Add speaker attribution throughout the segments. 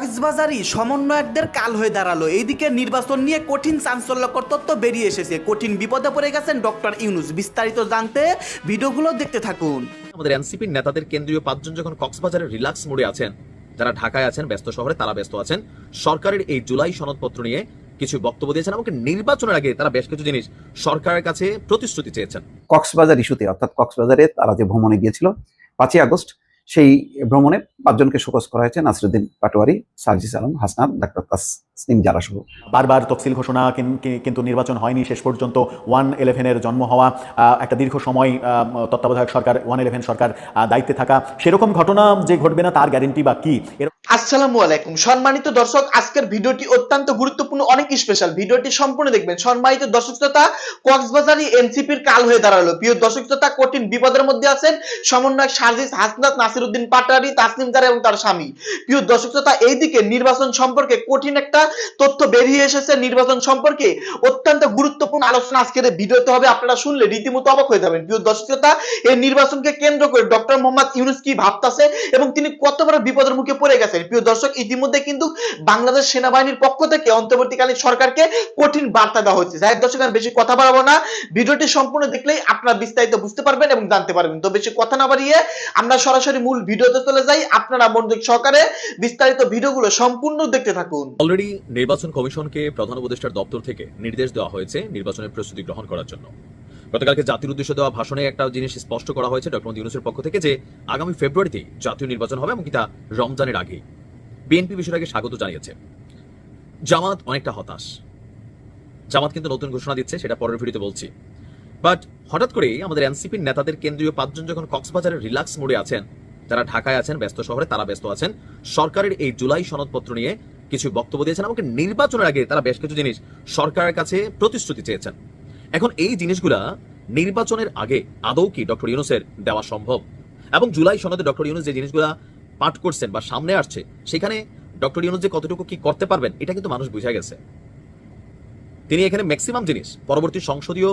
Speaker 1: কক্সবাজারই সমন্বয়কদের কাল হয়ে দাঁড়াল। এইদিকে নির্বাচন নিয়ে কঠিন চাঞ্চল্যকর তথ্য বেরিয়ে এসেছে। কঠিন বিপদে পড়ে গেছেন ডক্টর ইউনুস। বিস্তারিত জানতে ভিডিওগুলো দেখতে থাকুন।
Speaker 2: আমাদের এনসিপির নেতাদের কেন্দ্রীয় পাঁচজন যখন কক্সবাজারের রিল্যাক্স মোডে আছেন যারা ঢাকায় আছেন ব্যস্ত শহরে তারা ব্যস্ত আছেন সরকারের এই জুলাই সনদপত্র নিয়ে কিছু বক্তব্য দিয়েছেন এবং নির্বাচনের আগে তারা বেশ কিছু জিনিস সরকারের কাছে প্রতিশ্রুতি চেয়েছেন।
Speaker 3: কক্সবাজার ইস্যুতে অর্থাৎ কক্সবাজারে তারা যে ভ্রমণে গিয়েছিল পাঁচই আগস্ট সেই ভ্রমণে পাঁচজনকে শোকজ করা হয়েছে নাসরুদ্দিন পাটোয়ারি সার্জিস আলম হাসনাত ডাক্তার তাসনিম জারা সহ
Speaker 4: বারবার তফসিল ঘোষণা কিন্তু নির্বাচন হয়নি শেষ পর্যন্ত ওয়ান ইলেভেনের জন্ম হওয়া একটা দীর্ঘ সময় তত্ত্বাবধায়ক সরকার ওয়ান ইলেভেন সরকার দায়িত্বে থাকা। সেরকম ঘটনা যে ঘটবে না তার গ্যারেন্টি বা কি?
Speaker 5: আসসালামু আলাইকুম। সম্মানিত দর্শক আজকের ভিডিওটি অত্যন্ত গুরুত্বপূর্ণ অনেক স্পেশাল ভিডিওটি সম্পূর্ণ দেখবেন। সম্মানিত দর্শক শ্রোতা কক্সবাজারি এনসিপির কাল হয়ে দাঁড়াল। প্রিয় দর্শক শ্রোতা কঠিন বিপদের মধ্যে আছেন সমন্বয়ক সার্জিস হাসনাত নাসিরউদ্দিন পাটারি তাসনিম জারা এবং তার স্বামী। প্রিয় দর্শক শ্রোতা এইদিকে নির্বাচন সম্পর্কে কঠিন একটা তথ্য বেরিয়ে এসেছে নির্বাচন সম্পর্কে। অত্যন্ত গুরুত্বপূর্ণ আলোচনা আজকের ভিডিওতে হবে। আপনারা শুনলে রীতিমতো অবাক হয়ে যাবেন। প্রিয় দর্শক শ্রোতা, এই নির্বাচনকে কেন্দ্র করে ডক্টর মোহাম্মদ ইউনুস কি ভাবতাছে এবং তিনি কত বড় বিপদের মুখে পড়ে গেছেন? প্রিয় দর্শক, ইতিমধ্যে কিন্তু বাংলাদেশ সেনাবাহিনীর পক্ষ থেকে অন্তর্বর্তীকালীন সরকারকে কঠিন বার্তা দেওয়া হচ্ছে যাই দর্শক, আর বেশি কথা বাড়াবো না। ভিডিওটি সম্পূর্ণ দেখলেই আপনারা বিস্তারিত বুঝতে পারবেন এবং জানতে পারবেন। তো বেশি কথা না বাড়িয়ে আমরা সরাসরি মূল ভিডিওতে চলে যাই। আপনারা মনোযোগ সহকারে বিস্তারিত ভিডিওগুলো সম্পূর্ণ দেখতে থাকুন।
Speaker 2: অলরেডি নির্বাচন কমিশনকে প্রধান উপদেষ্টার দপ্তর থেকে নির্দেশ দেওয়া হয়েছে নির্বাচনের প্রস্তুতি গ্রহণ করার জন্য। গতকালকে জাতির উদ্দেশ্যে দেওয়া ভাষণে একটা জিনিস স্পষ্ট করা হয়েছে ডক্টর ইউনুসের পক্ষ থেকে যে আগামী ফেব্রুয়ারিতেই জাতীয় নির্বাচন হবে এমনকি তা রমজানের আগেই। বিএনপি বিষয়টাকে স্বাগত জানিয়েছে। জামাত অনেকটা হতাশ। জামাত কিন্তু নতুন ঘোষণা দিচ্ছে, সেটা পরের ভিডিওতে বলছি। বাট হঠাৎ করেই আমাদের এনসিপির নেতাদের কেন্দ্রীয় পাঁচজন যখন কক্সবাজারে রিল্যাক্স মোডে আছেন, যারা ঢাকায় আছেন, ব্যস্ত শহরে, তারা ব্যস্ত আছেন, সরকারের এই জুলাই সনদপত্র নিয়ে কিছু বক্তব্য দিয়েছেন এবং নির্বাচনের আগে তারা বেশ কিছু জিনিস সরকারের কাছে প্রতিশ্রুতি চেয়েছেন। এখন এই জিনিসগুলা নির্বাচনের আগে আদৌ কি ডক্টর ইউনুসের দেওয়া সম্ভব? এবং জুলাই সনদে ডক্টর ইউনুস যে জিনিসগুলা পাঠ করছেন বা সামনে আসছে, সেখানে ডক্টর ইউনুস যে কতটুকু কি করতে পারবেন, এটা কিন্তু মানুষ বুঝে গেছে। তিনি এখানে ম্যাক্সিমাম জিনিস, পরবর্তী সংসদীয়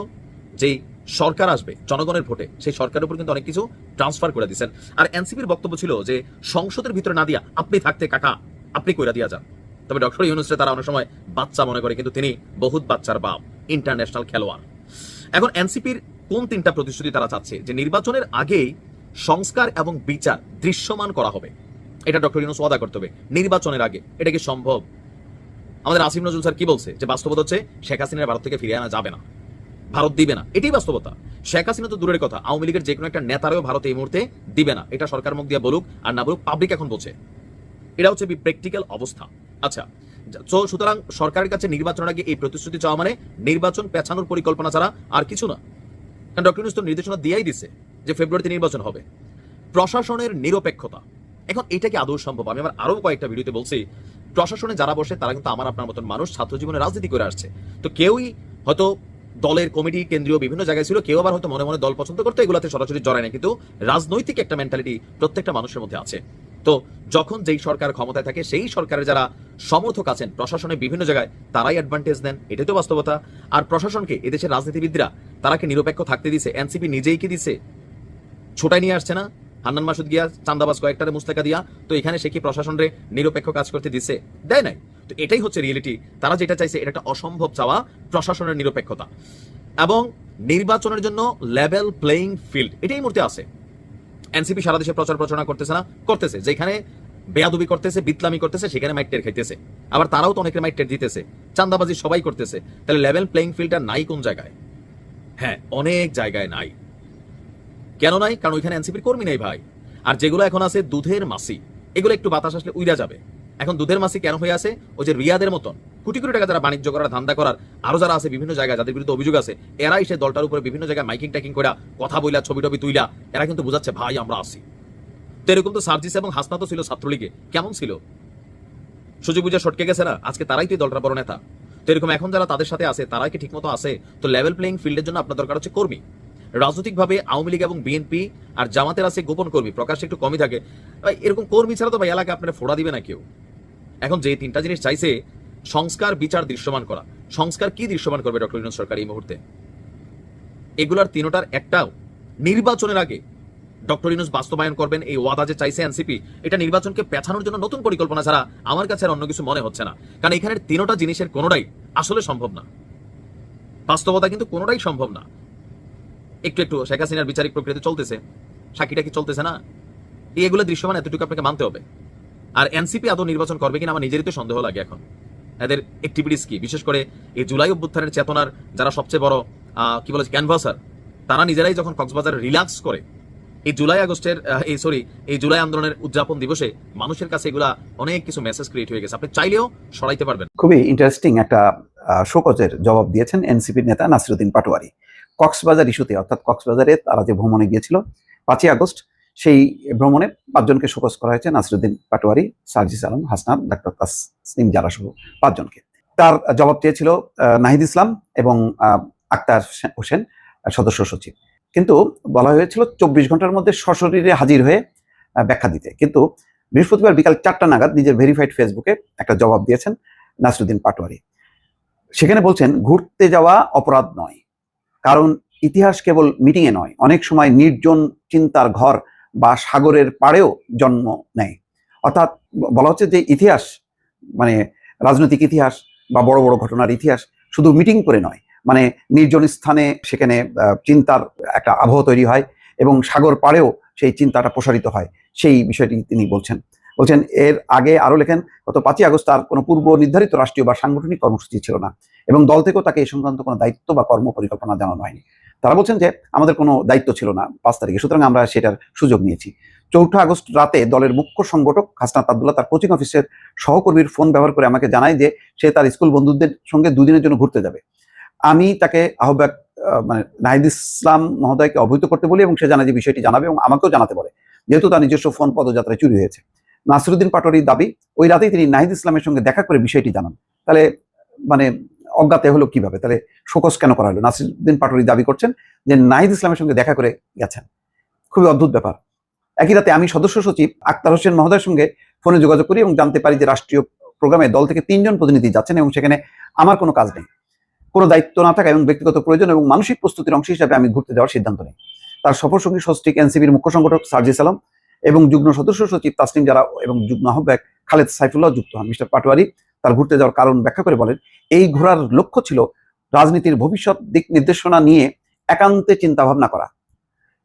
Speaker 2: যেই সরকার আসবে, জনগণের ভোটে, সেই সরকারের উপর কিন্তু অনেক কিছু ট্রান্সফার করে দিচ্ছেন আর এনসিপির বক্তব্য ছিল যে সংসদের ভিতরে না দিয়া আপনি থাকতে কাকা, আপনি কইরা দিয়া যান। তবে ডক্টর ইউনুসরে তারা অনেক সময় বাচ্চা মনে করে, কিন্তু তিনি বহুত বাচ্চার বাপ ইন্টারন্যাশনাল খেলোয়াড়। এখন এনসিপির কোন তিনটা প্রতিশ্রুতি তারা চাচ্ছে? যে নির্বাচনের আগেই সংস্কার এবং বিচার দৃশ্যমান করা হবে। এটা ডক্টর ইউনুস ওয়াদা করতে হবে, নির্বাচনের আগে। এটা কি সম্ভব? আমাদের আসিম নজরুল স্যার কি বলছে? যে বাস্তবতা হচ্ছে, শেখ হাসিনার ভারত থেকে ফিরে আনা যাবে না। ভারত দিবে না। এটাই বাস্তবতা। শেখ হাসিনা তো দূরের কথা। আওয়ামী লীগের যে কোনো একটা নেতারও ভারত এই মুহূর্তে দিবে না। এটা সরকার মুখ দিয়ে বলুক আর না বলুক পাবলিক এখন বলছে। এটা হচ্ছে প্র্যাকটিক্যাল অবস্থা। আচ্ছা তো সুতরাং সরকারের কাছে নির্বাচনের আগে এই প্রতিশ্রুতি চাওয়া মানে নির্বাচন পেছানোর পরিকল্পনা ছাড়া আর কিছু না। কারণ ডক্টর ইউনুস তো নির্দেশনা দিয়েই দিচ্ছে যে ফেব্রুয়ারিতে নির্বাচন হবে। প্রশাসনের নিরপেক্ষতা। এখন এটা কি আদৌ সম্ভব? আমি আমার আরও কয়েকটা ভিডিওতে বলছি, প্রশাসনে যারা বসে তারা কিন্তু আমার আপনার মতন মানুষ ছাত্র জীবনে রাজনীতি করে আসছে। তো কেউই হয়তো দলের কমিটি, কেন্দ্রীয় বিভিন্ন জায়গায় ছিল, কেউ আবার হয়তো মনে মনে দল পছন্দ করতো, এগুলাতে সরাসরি জড়ায় না কিন্তু রাজনৈতিক একটা মেন্টালিটি প্রত্যেকটা মানুষের মধ্যে আছে। তো যখন যেই সরকার ক্ষমতায় থাকে, সেই সরকারের যারা সমর্থক আছেন, প্রশাসনের বিভিন্ন জায়গায়, তারাই অ্যাডভান্টেজ দেন। এটাই তো বাস্তবতা। আর প্রশাসনকে, এদেশের রাজনীতিবিদরা, তারা কি নিরপেক্ষ থাকতে দিছে? এনসিপি নিজেই কি দিছে? ছোটাই নিয়ে আসছে না? হান্নান মাসুদ গিয়া চান্দাবাজ কয়েকটারে মুস্তাকা দিয়া, তো এখানে সে কি প্রশাসনরে নিরপেক্ষ কাজ করতে দিছে? দেয় নাই। তো এটাই হচ্ছে রিয়েলিটি তারা যেটা চাইছে, এটা একটা অসম্ভব চাওয়া প্রশাসনের নিরপেক্ষতা। এবং নির্বাচনের জন্য লেভেল প্লেইং ফিল্ড এটাই মূর্তি আছে। এনসিপি সারা দেশে প্রচার প্রচারণা করতেছে না, করতেছে। যেখানে বেয়াদবি করতেছে, বিতলামি করতেছে, সেখানে মাইটের খাইতেছে। আবার তারাও তো অনেকের মাইক টের দিতেছে। চান্দাবাজি সবাই করতেছে। তাহলে লেভেল প্লেইং ফিল্ডটা নাই কোন জায়গায়? হ্যাঁ অনেক জায়গায় নাই। কেন নাই? কারণ ওইখানে এনসিপির কর্মী নেই ভাই। আর যেগুলো এখন আছে দুধের মাসি, এগুলো একটু বাতাস আসলে উইরা যাবে। এখন দুধের মাসি কেন হয়ে আছে? ওই যে রিয়াদের মতন। কোটি কোটি টাকা যারা বাণিজ্য করার, ধান্দা করার, আরও যারা আছে বিভিন্ন জায়গায় যাদের বিরুদ্ধে অভিযোগ আছে, এরাই সে দলটার উপরে বিভিন্ন জায়গায় মাইকিং টাইকিং করে কথা বইলা, ছবি টবি তুইলা, এরা কিন্তু বোঝাচ্ছে, ভাই, আমরা আছি। তো এরকম তো সার্জিস এবং হাসনা ছিল ছাত্রলীগে। কেমন ছিল? সুযোগ বুঝে সটকে গেছে না? আজকে তারাই তো এই দলটার বড় নেতা। তো এরকম এখন যারা তাদের সাথে আছে, তারাই কি ঠিকমতো আছে? তো লেভেল প্লেইং ফিল্ডের জন্য আপনার দরকার হচ্ছে কর্মী। রাজনৈতিকভাবে আওয়ামী লীগ এবং বিএনপি আর জামাতের আছে গোপন কর্মী। প্রকাশ্যে একটু কমই থাকে। এরকম কর্মী ছাড়া তো ভাই এলাকা আপনারা ফোড়া দিবে না কেউ। এখন যে তিনটা জিনিস চাইছে, সংস্কার, বিচার দৃশ্যমান করা। সংস্কার কি দৃশ্যমান করবে ডক্টর ইউনুস সরকার এই মুহূর্তে? এগুলার তিনোটার একটাও, নির্বাচনের আগে ডক্টর ইউনুস বাস্তবায়ন করবেন এই ওয়াদা যে চাইছে এনসিপি, এটা নির্বাচনকে পেছানোর জন্য নতুন পরিকল্পনা ছাড়া আমার কাছে আর অন্য কিছু মনে হচ্ছে না। কারণ এখানের তিনোটা জিনিসের কোনোটাই আসলে সম্ভব না। বাস্তবতা কিন্তু কোনোটাই সম্ভব না। একটু একটু শেখ হাসিনার বিচারিক প্রক্রিয়াতে চলতেছে। সাকিটা কি চলতেছে না? এগুলো দৃশ্যমান এতটুকু আপনাকে মানতে হবে। আর এনসিপি আদৌ নির্বাচন করবে কিনা আমার নিজেরই তো সন্দেহ লাগে এখন। এদের অ্যাক্টিভিটিস কি? বিশেষ করে এই জুলাই অভ্যুত্থানের চেতনার যারা সবচেয়ে বড় কি বলে ক্যানভাসার তারা নিজেরাই যখন কক্সবাজার রিল্যাক্স করে, এই জুলাই আগস্টের এই সরি এই জুলাই আন্দোলনের উদযাপন দিবসে মানুষের কাছে এগুলা অনেক কিছু মেসেজ ক্রিয়েট হয়ে গেছে। আপনি চাইলেও সরাইতে পারবেন।
Speaker 3: খুবই ইন্টারেস্টিং একটা শোকজের জবাব দিয়েছেন এনসিপির নেতা নাসিরুদ্দিন পাটোয়ারি। কক্সবাজার ইস্যুতে অর্থাৎ কক্সবাজারে তারা যে ভ্রমণে গিয়েছিল, পাঁচই আগস্ট সেই ভ্রমণে পাঁচজনকে শোকজ করা হয়েছে, নাসিরুদ্দিন পাটোয়ারি, সার্জিস আলম, হাসনাত, ডাক্তার তাসনিম জারা সহ পাঁচজনকে। তার জবাব চেয়েছিল নাহিদ ইসলাম এবং আক্তার হোসেন সদস্য সচিব। কিন্তু বলা হয়েছিল চব্বিশ ঘণ্টার মধ্যে সশরীরে হাজির হয়ে ব্যাখ্যা দিতে। কিন্তু বৃহস্পতিবার বিকাল চারটা নাগাদ নিজের ভেরিফাইড ফেসবুকে একটা জবাব দিয়েছেন নাসরুদ্দিন পাটোয়ারি। সেখানে বলছেন, ঘুরতে যাওয়া অপরাধ নয়। কারণ ইতিহাস কেবল মিটিংয়ে নয়। অনেক সময় নির্জন চিন্তার ঘর বা সাগরের পাড়েও জন্ম নেয়। অর্থাৎ বলা হচ্ছে যে ইতিহাস মানে রাজনৈতিক ইতিহাস বা বড় বড় ঘটনার ইতিহাস শুধু মিটিং করে নয় মানে নির্জন স্থানে সেখানে চিন্তার একটা আবহ তৈরি হয় এবং সাগর পাড়েও সেই চিন্তাটা প্রসারিত হয়। সেই বিষয়টি তিনি বলছেন। বলছেন, এর আগে আরও লেখেন, গত পাঁচই আগস্ট তার কোনো পূর্ব নির্ধারিত রাষ্ট্রীয় বা সাংগঠনিক কর্মসূচি ছিল না এবং দল থেকেও তাকে এই সংক্রান্ত কোনো দায়িত্ব বা কর্ম পরিকল্পনা জানানো হয়নি। তারা বলছেন যে আমাদের কোনো দায়িত্ব ছিল না পাঁচ তারিখে সুতরাং আমরা সেটার সুযোগ নিয়েছি। চৌঠা আগস্ট রাতে দলের মুখ্য সংগঠক হাসনাত আবদুল্লাহ তার কোচিং অফিসের সহকর্মীর ফোন ব্যবহার করে আমাকে জানায় যে সে তার স্কুল বন্ধুদের সঙ্গে দুদিনের জন্য ঘুরতে যাবে। আমি তাকে আহ্বায়ক আহ, মানে নাহিদ ইসলাম মহোদয়কে অবহিত করতে বলি এবং সে জানায় যে বিষয়টি জানাবে এবং আমাকেও জানাতে বলে যেহেতু তার নিজস্ব ফোন পদযাত্রায় চুরি হয়েছে। নাসিরুদ্দিন পাটোয়ারির দাবি ওই রাতেই তিনি নাহিদ ইসলামের সঙ্গে দেখা করে বিষয়টি জানান। তাহলে মানে অজ্ঞাতে হলো কীভাবে? তাহলে শোকস কেন করা হলো? নাসিরুদ্দিন পাটোয়ারি দাবি করছেন যে নাহিদ ইসলামের সঙ্গে দেখা করে গেছেন। খুবই অদ্ভুত ব্যাপার। একই রাতে আমি সদস্য সচিব আক্তার হোসেন মহোদয়ের সঙ্গে ফোনে যোগাযোগ করি এবং জানতে পারি যে রাষ্ট্রীয় প্রোগ্রামে দল থেকে তিনজন প্রতিনিধি যাচ্ছেন এবং সেখানে আমার কোনো কাজ নেই। কোনো দায়িত্ব না থাকা এবং ব্যক্তিগত প্রয়োজন এবং মানসিক প্রস্তুতির অংশ হিসাবে আমি ঘুরতে যাওয়ার সিদ্ধান্ত নেই। তার সফর সঙ্গী সস্ত্রিক এনসিবির মুখ্য সংগঠক সার্জিস আলম এবং যুগ্ম সদস্য সচিব তাসলিম যারা এবং যুগ্ম আহ্বায়ক খালেদ সাইফুল্লাহ যুক্ত হন। মিস্টার পাটোয়ারি তার ঘুরতে যাওয়ার কারণ ব্যাখ্যা করে বলেন, এই ঘোরার লক্ষ্য ছিল রাজনীতির ভবিষ্যৎ দিক নির্দেশনা নিয়ে একান্তে চিন্তা ভাবনা করা।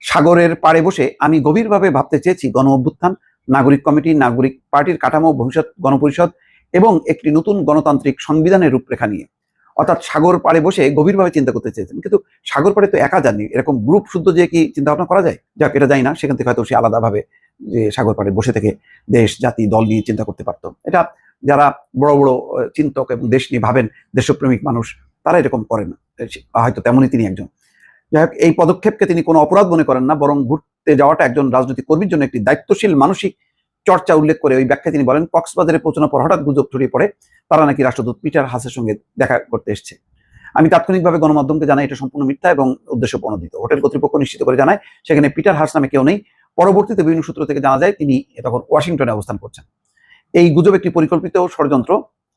Speaker 3: সাগরের পাড়ে বসে আমি গভীরভাবে ভাবতে চেয়েছি গণ অভ্যুত্থান, নাগরিক কমিটি, নাগরিক পার্টির কাঠামো, ভবিষ্যৎ গণপরিষদ এবং একটি নতুন গণতান্ত্রিক সংবিধানের রূপরেখা নিয়ে। অর্থাৎ সাগর পাড়ে বসে গভীরভাবে চিন্তা করতে চেয়েছেন কিন্তু সাগর পাড়ে তো একা যাননি। এরকম গ্রুপ শুদ্ধ যে কি চিন্তা ভাবনা করা যায়? যাক, এটা যাই না, সেখান থেকে হয়তো সে আলাদাভাবে যে সাগর পাড়ে বসে থেকে দেশ, জাতি, দল নিয়ে চিন্তা করতে পারতো। এটা যারা বড় বড় চিন্তক এবং দেশ নিয়ে ভাবেন, দেশপ্রেমিক মানুষ, তারা এরকম করেন হয়তো তেমনই তিনি একজন। যাই হোক, এই পদক্ষেপকে তিনি কোনো অপরাধ মনে করেন না, বরং ঘুরতে যাওয়াটা একজন রাজনৈতিক কর্মীর জন্য একটি দায়িত্বশীল মানসিক চর্চা উল্লেখ করে ওই ব্যাখ্যায় তিনি বলেন, কক্সবাজারে পৌঁছানোর পর হঠাৎ গুজব ছড়িয়ে পড়ে, তারা নাকি রাষ্ট্রদূত পিটার হাসের সঙ্গে দেখা করতে এসছে। আমি তাৎক্ষণিকভাবে গণমাধ্যমকে জানাই, এটা সম্পূর্ণ মিথ্যা এবং উদ্দেশ্য প্রণোদিত। হোটেল কর্তৃপক্ষ নিশ্চিত করে জানায়, সেখানে পিটার হাস নামে কেউ নেই। পরবর্তীতে বিভিন্ন সূত্র থেকে জানা যায়, তিনি তখন ওয়াশিংটনে অবস্থান করছেন। এই গুজব একটি পরিকল্পিত ষড়যন্ত্র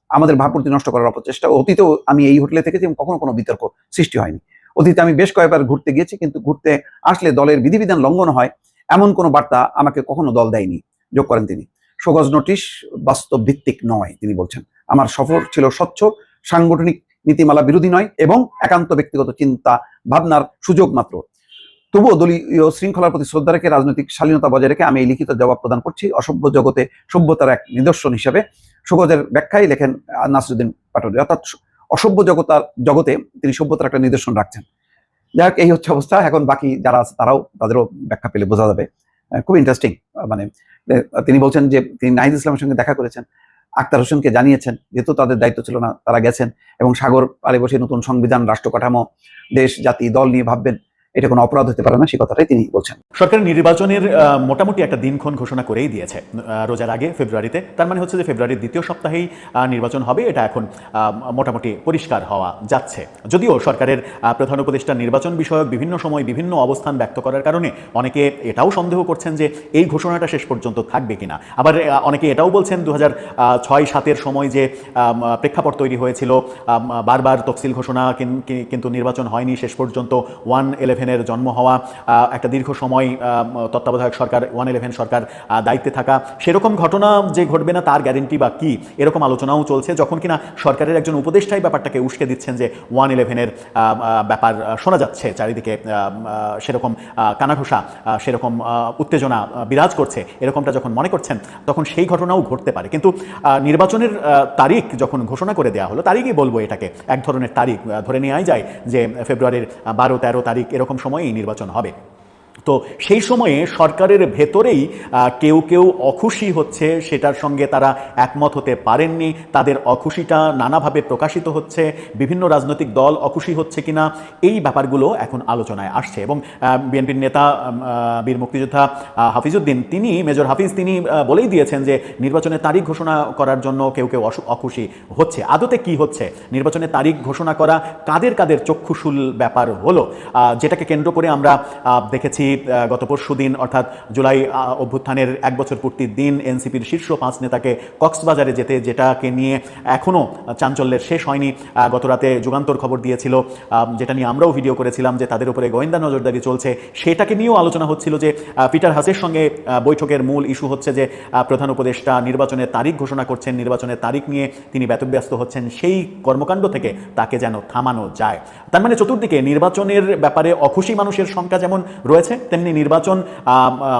Speaker 3: আমাদের ভাবমূর্তি নষ্ট করার অপচেষ্টা। অতীতেও আমি এই হোটেলে থেকেছি এবং কখনো কোনো বিতর্ক সৃষ্টি হয়নি। অতীতে আমি বেশ কয়েকবার ঘুরতে গিয়েছি, কিন্তু ঘুরতে আসলে দলের বিধিবিধান লঙ্ঘন হয়, এমন কোনো বার্তা আমাকে কখনো দল দেয়নি, যোগ করেন তিনি। সগজ নোটিশ, বাস্তব ভিত্তিক নয়, তিনি বলছেন। আমার সফর ছিল স্বচ্ছ, সাংগঠনিক নীতিমালা বিরোধী নয় এবং একান্ত ব্যক্তিগত চিন্তা ভাবনার সুযোগ মাত্র। তবুও দলীয় শৃঙ্খলার প্রতি শ্রদ্ধা রেখে রাজনৈতিক শালীনতা বজায় রেখে আমি এই লিখিত জবাব প্রদান করছি অসভ্য জগতে সভ্যতার এক নিদর্শন হিসেবে। সুগজের ব্যাখ্যায় লেখেন নাসরুদ্দিন পাটোয়ারি। অর্থাৎ অসভ্য জগতার জগতে তিনি সভ্যতার একটা নিদর্শন রাখছেন। যাই হোক, এই হচ্ছে অবস্থা। এখন বাকি যারা আছে তারাও তাদেরও ব্যাখ্যা পেলে বোঝা যাবে। খুব ইন্টারেস্টিং মানে তিনি বলছেন যে তিনি নাহিদ ইসলামের সঙ্গে দেখা করেছেন। আক্তার হোসেনকে জানিয়েছেন, যেহেতু তাদের দায়িত্ব ছিল না, তারা গেছেন। এবং সাগর পাড়ে বসে নতুন সংবিধান, রাষ্ট্র কাঠামো, দেশ, জাতি, দল নিয়ে ভাববেন। এটা কোনো অপরাধ হতে পারে না, সে কথাটাই তিনি বলছেন।
Speaker 4: সরকার নির্বাচনের মোটামুটি একটা দিনক্ষণ ঘোষণা করেই দিয়েছে রোজার আগে ফেব্রুয়ারিতে। তার মানে হচ্ছে যে ফেব্রুয়ারির দ্বিতীয় সপ্তাহেই নির্বাচন হবে, এটা এখন মোটামুটি পরিষ্কার হওয়া যাচ্ছে। যদিও সরকারের প্রধান উপদেষ্টা নির্বাচন বিষয়ক বিভিন্ন সময় বিভিন্ন অবস্থান ব্যক্ত করার কারণে অনেকে এটাও সন্দেহ করছেন যে এই ঘোষণাটা শেষ পর্যন্ত থাকবে কিনা। আবার অনেকে এটাও বলছেন দু হাজার ছয়, সাতের সময় যে প্রেক্ষাপট তৈরি হয়েছিল বারবার তফসিল ঘোষণা কিন্তু নির্বাচন হয়নি, শেষ পর্যন্ত ওয়ান ইলেভেন ইলেভেনের জন্ম হওয়া একটা দীর্ঘ সময় তত্ত্বাবধায়ক সরকার, ওয়ান ইলেভেন সরকার দায়িত্বে থাকা। সেরকম ঘটনা যে ঘটবে না তার গ্যারেন্টি বা কি, এরকম আলোচনাও চলছে। যখন কিনা সরকারের একজন উপদেষ্টাই ব্যাপারটাকে উস্কে দিচ্ছেন যে ওয়ান ইলেভেনের ব্যাপার শোনা যাচ্ছে চারিদিকে সেরকম কানাঘোষা সেরকম উত্তেজনা বিরাজ করছে, এরকমটা যখন মনে করছেন, তখন সেই ঘটনাও ঘটতে পারে। কিন্তু নির্বাচনের তারিখ যখন ঘোষণা করে দেওয়া হলো, তারিখই বলব এটাকে। এক ধরনের তারিখ ধরে নেওয়াই যায় যে ফেব্রুয়ারির বারো তেরো তারিখ এরকম সময়েই নির্বাচন হবে। তো সেই সময়ে সরকারের ভেতরেই কেউ কেউ অখুশি হচ্ছে সেটার সঙ্গে তারা একমত হতে পারেননি তাদের অখুশিটা নানাভাবে প্রকাশিত হচ্ছে বিভিন্ন রাজনৈতিক দল অখুশি হচ্ছে কিনা এই ব্যাপারগুলো এখন আলোচনায় আসছে এবং বিএনপির নেতা বীর মুক্তিযোদ্ধা আহ, হাফিজউদ্দিন তিনি মেজর হাফিজ তিনি বলেই দিয়েছেন যে নির্বাচনের তারিখ ঘোষণা করার জন্য কেউ কেউ অখুশি হচ্ছে। আদতে কি হচ্ছে? নির্বাচনের তারিখ ঘোষণা করা কাদের কাদের চক্ষুশুল ব্যাপার হলো? যেটাকে কেন্দ্র করে আমরা দেখেছি গত পরশু দিন, অর্থাৎ জুলাই অভ্যুত্থানের এক বছর পূর্তির দিন এনসিপির শীর্ষ পাঁচ নেতাকে কক্সবাজারে যেতে, যেটাকে নিয়ে এখনও চাঞ্চল্যের শেষ হয়নি। গত রাতে যুগান্তর খবর দিয়েছিল যেটা নিয়ে আমরাও ভিডিও করেছিলাম যে তাদের উপরে গোয়েন্দা নজরদারি চলছে। সেটাকে নিয়েও আলোচনা হচ্ছিল যে পিটার হাসের সঙ্গে বৈঠকের মূল ইস্যু হচ্ছে যে প্রধান উপদেষ্টা নির্বাচনের তারিখ ঘোষণা করছেন। নির্বাচনের তারিখ নিয়ে তিনি ব্যতব্যস্ত হচ্ছেন। সেই কর্মকাণ্ড থেকে তাকে যেন থামানো যায়। তার মানে চতুর্দিকে নির্বাচনের ব্যাপারে অখুশি মানুষের সংখ্যা যেমন রয়েছে তেমনি নির্বাচন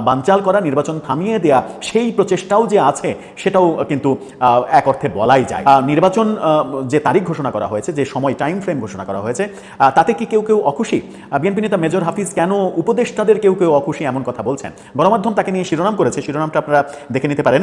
Speaker 4: বানচাল করা, নির্বাচন থামিয়ে দেয়া, সেই প্রচেষ্টাও যে আছে, সেটাও কিন্তু এক অর্থে বলাই যায়। নির্বাচন যে তারিখ ঘোষণা করা হয়েছে, যে সময় টাইম ফ্রেম ঘোষণা করা হয়েছে তাতে কি কেউ কেউ অখুশি? বিএনপি নেতা মেজর হাফিজ কেন উপদেষ্টাদের কেউ কেউ অখুশি এমন কথা বলছেন? গণমাধ্যম তাকে নিয়ে শিরোনাম করেছে, শিরোনামটা আপনারা দেখে নিতে পারেন।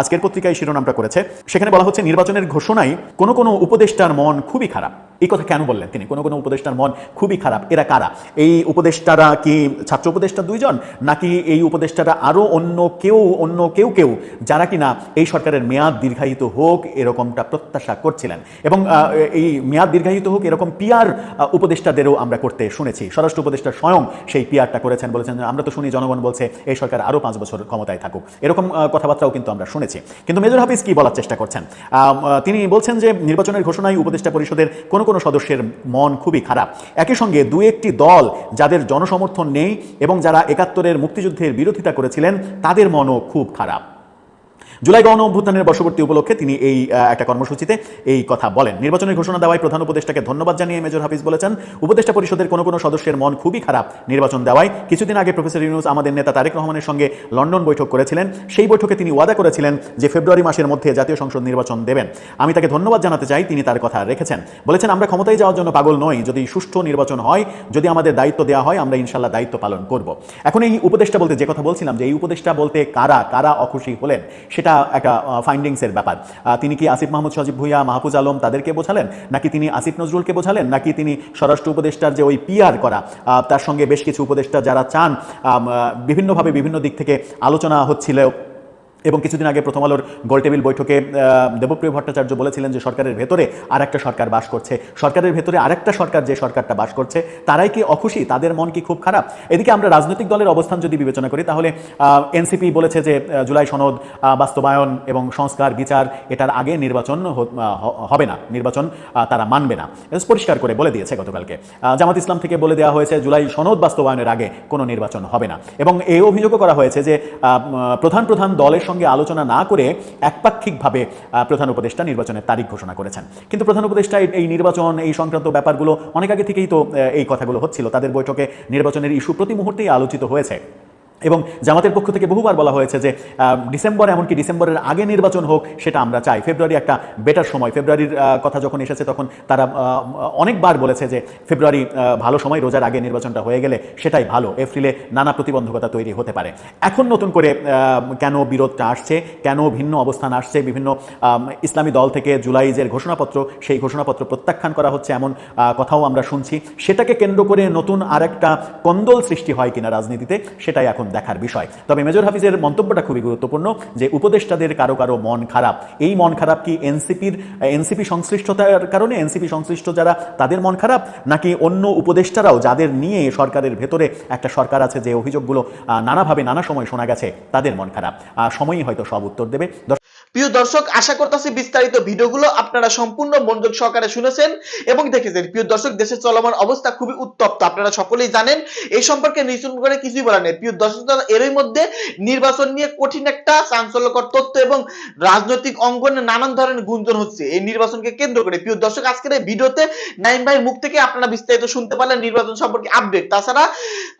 Speaker 4: আজকের পত্রিকায় শিরোনামটা করেছে। সেখানে বলা হচ্ছে, নির্বাচনের ঘোষণায় কোনো কোনো উপদেষ্টার মন খুবই খারাপ। এই কথা কেন বললেন তিনি? কোনো কোনো উপদেষ্টার মন খুবই খারাপ। এরা কারা? এই উপদেষ্টারা কি ছাত্র উপদেষ্টা দুইজন, নাকি এই উপদেষ্টারা আরও অন্য কেউ অন্য কেউ কেউ, যারা কিনা এই সরকারের মেয়াদ দীর্ঘায়িত হোক এরকমটা প্রত্যাশা করছিলেন। এবং এই মেয়াদ দীর্ঘায়িত হোক এরকম পিয়ার উপদেষ্টাদেরও আমরা করতে শুনেছি। স্বরাষ্ট্র উপদেষ্টা স্বয়ং সেই পিয়ারটা করেছেন বলেছেন, আমরা তো শুনি জনগণ বলছে এই সরকার আরও পাঁচ বছর ক্ষমতায় থাকুক। এরকম কথাবার্তাও কিন্তু আমরা শুনেছি। কিন্তু মেজর হাফিজ কি বলার চেষ্টা করছেন? তিনি বলছেন যে নির্বাচনের ঘোষণায় উপদেষ্টা পরিষদের কোনো কোনো সদস্যের মন খুবই খারাপ। একই সঙ্গে দু একটি দল যাদের জনসমর্থন নেই এবং যারা একাত্তরের মুক্তিযুদ্ধের বিরোধিতা করেছিলেন তাদের মনও খুব খারাপ। জুলাই গণ অভ্যুত্থানের বর্ষবর্তী উপলক্ষে তিনি এই একটা কর্মসূচিতে এই কথা বলেন। নির্বাচনের ঘোষণা দেওয়ায় প্রধান উপদেষ্টাকে ধন্যবাদ জানিয়ে মেজর হাফিজ বলেছেন, উপদেষ্টা পরিষদের কোনো কোনো সদস্যের মন খুবই খারাপ। নির্বাচন দেওয়ায় কিছুদিন আগে প্রফেসর ইউনুস আমাদের নেতা তারেক রহমানের সঙ্গে লন্ডন বৈঠক করেছিলেন। সেই বৈঠকে তিনি ওয়াদা করেছিলেন যে ফেব্রুয়ারি মাসের মধ্যে জাতীয় সংসদ নির্বাচন দেবেন। আমি তাকে ধন্যবাদ জানাতে চাই, তিনি তার কথা রেখেছেন। বলেছেন, আমরা ক্ষমতায় যাওয়ার জন্য পাগল নই। যদি সুষ্ঠু নির্বাচন হয়, যদি আমাদের দায়িত্ব দেওয়া হয়, আমরা ইনশাল্লাহ দায়িত্ব পালন করব। এখন এই উপদেষ্টা বলতে যে কথা বলছিলাম, যে এই উপদেষ্টা বলতে কারা কারা অখুশি হলেন, সেটা একটা ফাইন্ডিংসের ব্যাপার। তিনি কি আসিফ মাহমুদ, সজিব ভুইয়া, মাহফুজ আলম তাদেরকে বোঝালেন? নাকি তিনি আসিফ নজরুলকে বোঝালেন? নাকি তিনি স্বরাষ্ট্র উপদেষ্টার যে ওই পিআর করা? তার সঙ্গে বেশ কিছু উপদেষ্টা যারা চান বিভিন্নভাবে বিভিন্ন দিক থেকে আলোচনা হচ্ছিল। এবং কিছুদিন আগে প্রথম আলোর গোলটেবিল বৈঠকে দেবপ্রিয় ভট্টাচার্য বলেছিলেন যে সরকারের ভেতরে আর একটা সরকার বাস করছে। সরকারের ভেতরে আরেকটা সরকার যে সরকারটা বাস করছে, তারাই কি অখুশি? তাদের মন কি খুব খারাপ? এদিকে আমরা রাজনৈতিক দলের অবস্থান যদি বিবেচনা করি, তাহলে এনসিপি বলেছে যে জুলাই সনদ বাস্তবায়ন এবং সংস্কার, বিচার এটার আগে নির্বাচন হবে না। নির্বাচন তারা মানবে না। পরিষ্কার করে বলে দিয়েছে গতকালকে। জামাত ইসলাম থেকে বলে দেওয়া হয়েছে, জুলাই সনদ বাস্তবায়নের আগে কোনো নির্বাচন হবে না। এবং এই অভিযোগও করা হয়েছে যে প্রধান প্রধান দলের সঙ্গে আলোচনা না করে একপাক্ষিকভাবে প্রধান উপদেষ্টা নির্বাচনের তারিখ ঘোষণা করেছেন। কিন্তু প্রধান উপদেষ্টা এই নির্বাচন, এই সংক্রান্ত ব্যাপারগুলো অনেক আগে থেকেই তো এই কথাগুলো হচ্ছিল। তাদের বৈঠকে নির্বাচনের ইস্যু প্রতি মুহূর্তেই আলোচিত হয়েছে। এবং জামাতের পক্ষ থেকে বহুবার বলা হয়েছে যে ডিসেম্বর এমনকি ডিসেম্বরের আগে নির্বাচন হোক সেটা আমরা চাই। ফেব্রুয়ারি একটা বেটার সময়। ফেব্রুয়ারির কথা যখন এসেছে তখন তারা অনেকবার বলেছে যে, ফেব্রুয়ারি ভালো সময়, রোজার আগে নির্বাচনটা হয়ে গেলে সেটাই ভালো। এপ্রিলে নানা প্রতিবন্ধকতা তৈরি হতে পারে। এখন নতুন করে কেন বিরোধটা আসছে, কেন ভিন্ন অবস্থান আসছে, বিভিন্ন ইসলামী দল থেকে জুলাইজের ঘোষণাপত্র, সেই ঘোষণাপত্র প্রত্যাখ্যান করা হচ্ছে এমন কথাও আমরা শুনছি। সেটাকে কেন্দ্র করে নতুন আরেকটা কন্দল সৃষ্টি হয় কিনা রাজনীতিতে, সেটাই এখন দেখার বিষয়। তবে মেজর হাফিজের মন্তব্যটা খুবই গুরুত্বপূর্ণ যে, উপদেষ্টাদের কারও কারও মন খারাপ। এই মন খারাপ কি এনসিপির, এনসিপি সংশ্লিষ্টতার কারণে? এনসিপি সংশ্লিষ্ট যারা, তাদের মন খারাপ? নাকি অন্য উপদেষ্টারাও যাদের নিয়ে সরকারের ভেতরে একটা সরকার আছে যে, অভিযোগগুলো নানাভাবে নানা সময় শোনা গেছে, তাদের মন খারাপ? সময়ই হয়তো সব উত্তর দেবে।
Speaker 5: প্রিয় দর্শক, আশা করতেছি বিস্তারিত ভিডিওগুলো আপনারা সম্পূর্ণ মনোযোগ সহকারে শুনেছেন এবং দেখেছেন। প্রিয় দর্শক দেশের চলমান অবস্থা খুবই উত্তপ্ত। আপনারা সকলেই জানেন, এই সম্পর্কে নিশ্চয় করে কিছুই বলার নেই। প্রিয় দর্শক এরই মধ্যে নির্বাচন নিয়ে কঠিন একটা চাঞ্চল্যকর তথ্য এবং রাজনৈতিক অঙ্গনে নানান ধরনের গুঞ্জন হচ্ছে। এই নির্বাচনকে কেন্দ্র করে, প্রিয় দর্শক, আজকের এই ভিডিওতে নাইম ভাইয়ের মুখ থেকে আপনারা বিস্তারিত শুনতে পারলেন নির্বাচন সম্পর্কে আপডেট তাছাড়া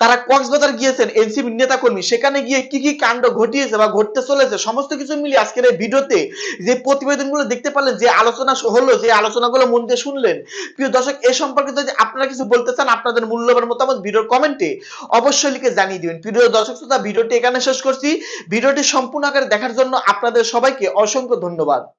Speaker 5: তারা কক্সবাজার গিয়েছেন এনসিপি নেতা কর্মী সেখানে গিয়ে কি কি কাণ্ড ঘটিয়েছে বা ঘটতে চলেছে, সমস্ত কিছু মিলিয়ে আজকের এই ভিডিওতে যে প্রতিবেদনগুলো দেখতে পারলেন যে আলোচনা হলো, যে আলোচনাগুলো মন দিয়ে শুনলেন। প্রিয় দর্শক, এ সম্পর্কে যদি আপনারা কিছু বলতে চান, আপনাদের মূল্যবান মতামত ভিডিওর কমেন্টে অবশ্যই লিখে জানিয়ে দিবেন। প্রিয় দর্শক শ্রোতা, ভিডিওটি এখানে শেষ করছি। ভিডিওটি সম্পূর্ণ আকারে দেখার জন্য আপনাদের সবাইকে অসংখ্য ধন্যবাদ।